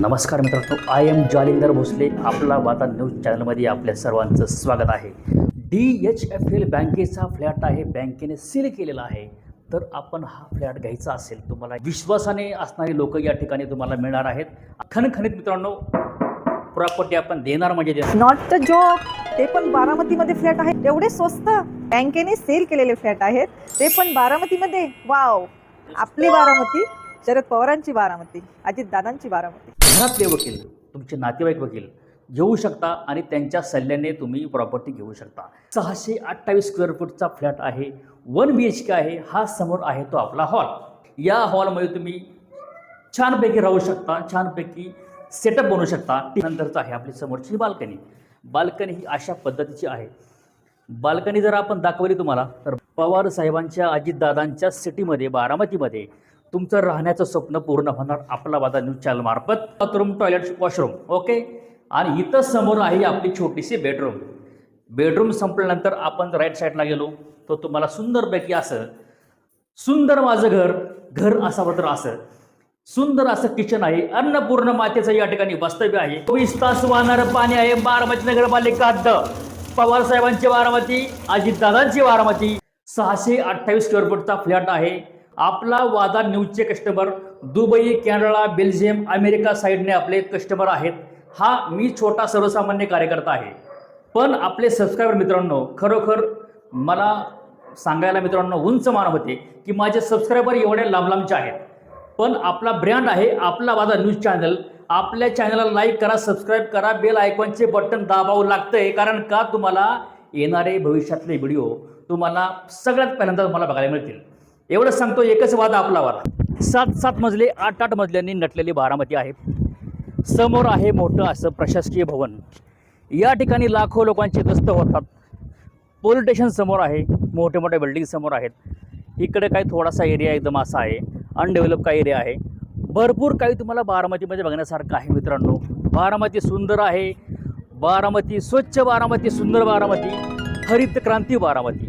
नमस्कार मित्रांनो I am Jalinder Bhosale आपला वाता न्यूज चॅनलमध्ये आपल्या सर्वांचं स्वागत आहे. डी एच एफ एल बँकेचा फ्लॅट आहे बँकेने सील केलेला आहे. तर आपण हा फ्लॅट घ्यायचा असेल तुम्हाला विश्वासाने असणारी लोक या ठिकाणी तुम्हाला मिळणार आहेत. खणखणीत मित्रांनो प्रॉपर्टी आपण देणार म्हणजे नॉट द जॉब ते पण बारामतीमध्ये फ्लॅट आहेत एवढे स्वस्त. बँकेने सेल केलेले फ्लॅट आहेत. ते पण बारामतीमध्ये. वाव आपली बारामती. शरद पवारांची बारामती अजितदादांची बारामती. घरातले वकील तुमचे नातेवाईक वकील घेऊ शकता आणि त्यांच्या सल्ल्याने तुम्ही प्रॉपर्टी घेऊ शकता. सहाशे अठ्ठावीस स्क्वेअर फूटचा फ्लॅट आहे वन बी एच के आहे हा समोर आहे तो आपला हॉल या हॉलमध्ये तुम्ही छानपैकी राहू शकता छानपैकी सेटअप बनवू शकता. नंतरचं आहे आपली समोरची बाल्कनी बाल्कनी ही अशा पद्धतीची आहे. बाल्कनी जर आपण दाखवली तुम्हाला तर पवार साहेबांच्या अजितदादांच्या सिटीमध्ये बारामतीमध्ये तुमचं राहण्याचं स्वप्न पूर्ण होणार आपला वादा न्यूज चॅनल मार्फत. बाथरूम टॉयलेट वॉशरूम ओके आणि इथं समोर आहे आपली छोटीशी बेडरूम बेडरूम संपल्यानंतर आपण राईट साईडला गेलो तर तुम्हाला सुंदरपैकी असं सुंदर माझं घर घर असावं तर असं. सुंदर असं किचन आहे अन्नपूर्ण मातेचं या ठिकाणी वास्तव्य आहे. चोवीस तास वाहणारं पाणी आहे बारामती नगरपालिका द पवार साहेबांची बारामती अजितदादांची बारामती. सहाशे अठ्ठावीस स्क्वेअर फूटचा फ्लॅट आहे. आपला वादा न्यूजचे customer Dubai Canada Belgium America साईडने आपले कस्टमर आहेत. हा मी छोटा सर्वसामान्य कार्यकर्ता आहे. पण आपले सबस्क्रायबर मित्रांनो खरोखर मला सांगायला मित्रांनो उंच मान होते की माझे सबस्क्रायबर एवढे लांब लांबचे आहेत. पण आपला ब्रँड आहे आपला वादा न्यूज चॅनल. आपल्या चॅनलला लाईक करा सबस्क्राईब करा बेल आयकॉनचे बटन दाबावं लागतंय. कारण का? तुम्हाला येणारे भविष्यातले व्हिडिओ तुम्हाला सगळ्यात पहिल्यांदा तुम्हाला बघायला मिळतील. एवढं सांगतो एकच वादा आपला वादा सात सात मजले आठ आठ मजल्यांनी नटलेली बारामती आहे. समोर आहे मोठं असं प्रशासकीय भवन. या ठिकाणी लाखो लोकांची दस्त होतात. पोलीस स्टेशन समोर आहे मोठे मोठ्या बिल्डिंग समोर आहेत. इकडे काही थोडासा एरिया एकदम असा आहे अनडेव्हलप काही एरिया आहे. भरपूर काही तुम्हाला बारामतीमध्ये बघण्यासारखं आहे मित्रांनो. बारामती सुंदर आहे. बारामती स्वच्छ बारामती सुंदर बारामती हरित क्रांती बारामती.